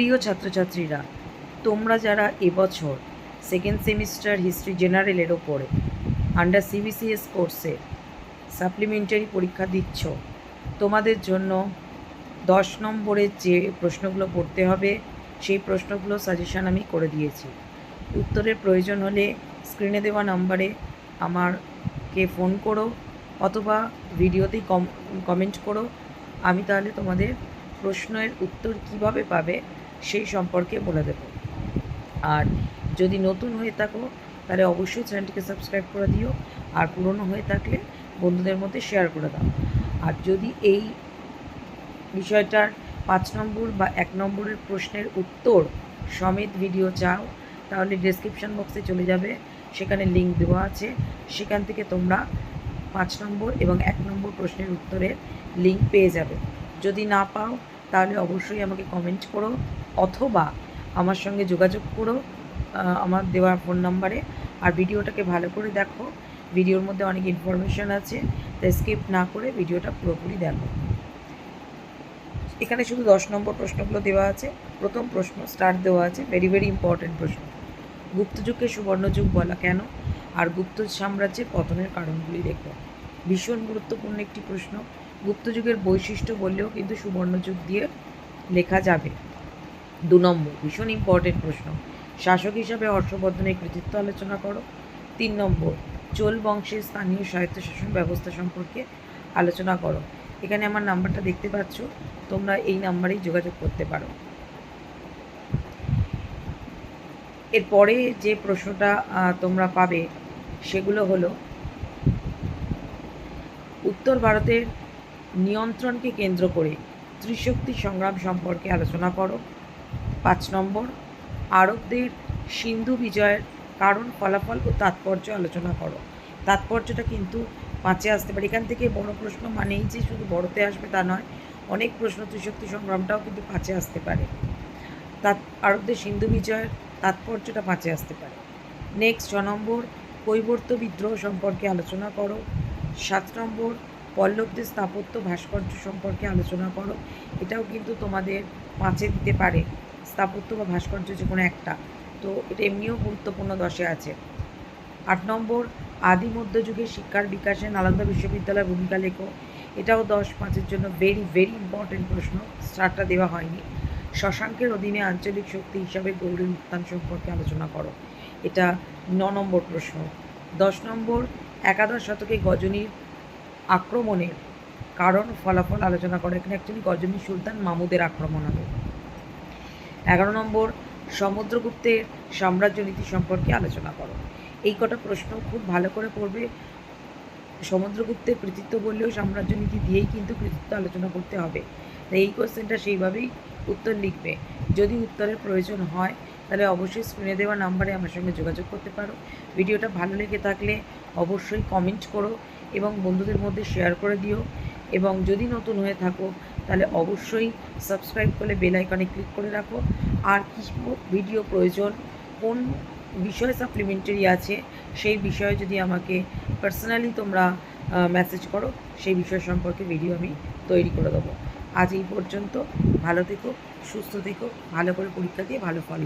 প্রিয় ছাত্রছাত্রীরা, তোমরা যারা এবছর সেকেন্ড সেমিস্টার হিস্ট্রি জেনারেলের ওপরে আন্ডার সিবিসিএস কোর্সে সাপ্লিমেন্টারি পরীক্ষা দিচ্ছ, তোমাদের জন্য দশ নম্বরের যে প্রশ্নগুলো পড়তে হবে, সেই প্রশ্নগুলো সাজেশন আমি করে দিয়েছি। উত্তরের প্রয়োজন হলে স্ক্রিনে দেওয়া নাম্বারে আমারকে ফোন করো অথবা ভিডিওতেই কম কমেন্ট করো। আমি তাহলে তোমাদের প্রশ্নের উত্তর কীভাবে পাবে সেই সম্পর্কে বলে দেবো। আর যদি নতুন হয়ে থাকো, তাহলে অবশ্যই চ্যানেলটিকে সাবস্ক্রাইব করে দিও। আর পুরনো হয়ে থাকলে বন্ধুদের মধ্যে শেয়ার করে দাও। আর যদি এই বিষয়টার পাঁচ নম্বর বা এক নম্বরের প্রশ্নের উত্তর সমেত ভিডিও চাও, তাহলে ডেসক্রিপশন বক্সে চলে যাবে। সেখানে লিঙ্ক দেওয়া আছে। সেখান থেকে তোমরা পাঁচ নম্বর এবং এক নম্বর প্রশ্নের উত্তরের লিঙ্ক পেয়ে যাবে। যদি না পাও, তাহলে অবশ্যই আমাকে কমেন্ট করো। অথবা আমার সঙ্গে যোগাযোগ করো আমার দেওয়া ফোন নাম্বারে আর ভিডিওটাকে ভালো করে দেখো। ভিডিওর মধ্যে অনেক ইনফরমেশান আছে তাই স্কিপ না করে ভিডিওটা পুরোপুরি দেখো। এখানে শুধু দশ নম্বর প্রশ্নগুলো দেওয়া আছে। প্রথম প্রশ্ন স্টার্ট দেওয়া আছে। ভেরি ভেরি ইম্পর্ট্যান্ট প্রশ্ন। গুপ্তযুগকে সুবর্ণযুগ বলা কেন? আর গুপ্ত সাম্রাজ্যের পতনের কারণগুলি দেখো। ভীষণ গুরুত্বপূর্ণ একটি প্রশ্ন। গুপ্তযুগের বৈশিষ্ট্য বললেও কিন্তু সুবর্ণযুগ দিয়ে লেখা যাবে। দু নম্বর, ভীষণ ইম্পর্টেন্ট প্রশ্ন। শাসক হিসাবে হর্ষবর্ধনের কৃতিত্ব আলোচনা করো। তিন নম্বর, চোল বংশের স্থানীয় স্বায়ত্তশাসন ব্যবস্থা সম্পর্কে আলোচনা করো। এখানে আমার নাম্বারটা দেখতে পাচ্ছ, তোমরা এই নাম্বারেই যোগাযোগ করতে পারো। এরপরে যে প্রশ্নটা তোমরা পাবে, সেগুলো হলো, উত্তর ভারতের নিয়ন্ত্রণকে কেন্দ্র করে ত্রিশক্তি সংগ্রাম সম্পর্কে আলোচনা করো। পাঁচ নম্বর, আরবদের সিন্ধু বিজয়ের কারণ, ফলাফল ও তাৎপর্য আলোচনা করো। তাৎপর্যটা কিন্তু পাঁচে আসতে পারে। এখান থেকে বড় প্রশ্ন মানেই যে শুধু বড়তে আসবে তা নয়, অনেক প্রশ্ন ত্রিশক্তি সংগ্রামটাও কিন্তু পাঁচে আসতে পারে। তাৎ, আরবদের সিন্ধু বিজয়ের তাৎপর্যটা পাঁচে আসতে পারে। নেক্সট ছ নম্বর, কৈবর্ত বিদ্রোহ সম্পর্কে আলোচনা করো। সাত নম্বর, পল্লবদের স্থাপত্য ভাস্কর্য সম্পর্কে আলোচনা করো। এটাও কিন্তু তোমাদের পাঁচে দিতে পারে। স্থাপত্য বা ভাস্কর্য যে কোনো একটা। তো এটা এমনিও গুরুত্বপূর্ণ দশে আছে। আট নম্বর আদি মধ্যযুগের শিক্ষার বিকাশে নালন্দা বিশ্ববিদ্যালয়ের ভূমিকা লেখো। এটাও দশ পাঁচের জন্য ভেরি ভেরি ইম্পর্টেন্ট প্রশ্ন। স্টারটা দেওয়া হয়নি। শশাঙ্কের অধীনে আঞ্চলিক শক্তি হিসাবে গৌরীর উত্থান সম্পর্কে আলোচনা করো। এটা ন নম্বর প্রশ্ন। দশ নম্বর, একাদশ শতকে গজনীর আক্রমণের কারণ ফলাফল আলোচনা করো। এখানে অ্যাকচুয়ালি গজনী সুলতান মামুদের আক্রমণ হবে। এগারো নম্বর, সমুদ্রগুপ্তের সাম্রাজ্য নীতি সম্পর্কে আলোচনা করো। এই কটা প্রশ্ন খুব ভালো করে পড়বে। সমুদ্রগুপ্তের কৃতিত্ব বললেও সাম্রাজ্য নীতি দিয়েই কিন্তু কৃতিত্ব আলোচনা করতে হবে। তাই এই কোশ্চেনটা সেইভাবেই উত্তর লিখবে। যদি উত্তরের প্রয়োজন হয়, তাহলে অবশ্যই স্ক্রিনে দেওয়া নাম্বারে আমার সঙ্গে যোগাযোগ করতে পারো। ভিডিওটা ভালো লেগে থাকলে অবশ্যই কমেন্ট করো এবং বন্ধুদের মধ্যে শেয়ার করে দিও। এবং যদি নতুন হয়ে থাকো, তাহলে অবশ্যই সাবস্ক্রাইব করে বেল আইকনে ক্লিক করে রাখো। আর কি ভিডিও প্রয়োজন, কোন বিষয় সাপ্লিমেন্টারি আছে, সেই বিষয়ে যদি আমাকে পার্সোনালি তোমরা মেসেজ করো, সেই বিষয় সম্পর্কে ভিডিও আমি তৈরি করে দেবো। আজ এই পর্যন্ত, ভালো থেকো, সুস্থ থেকো, ভালো করে পরীক্ষা দিয়ে ভালো ফল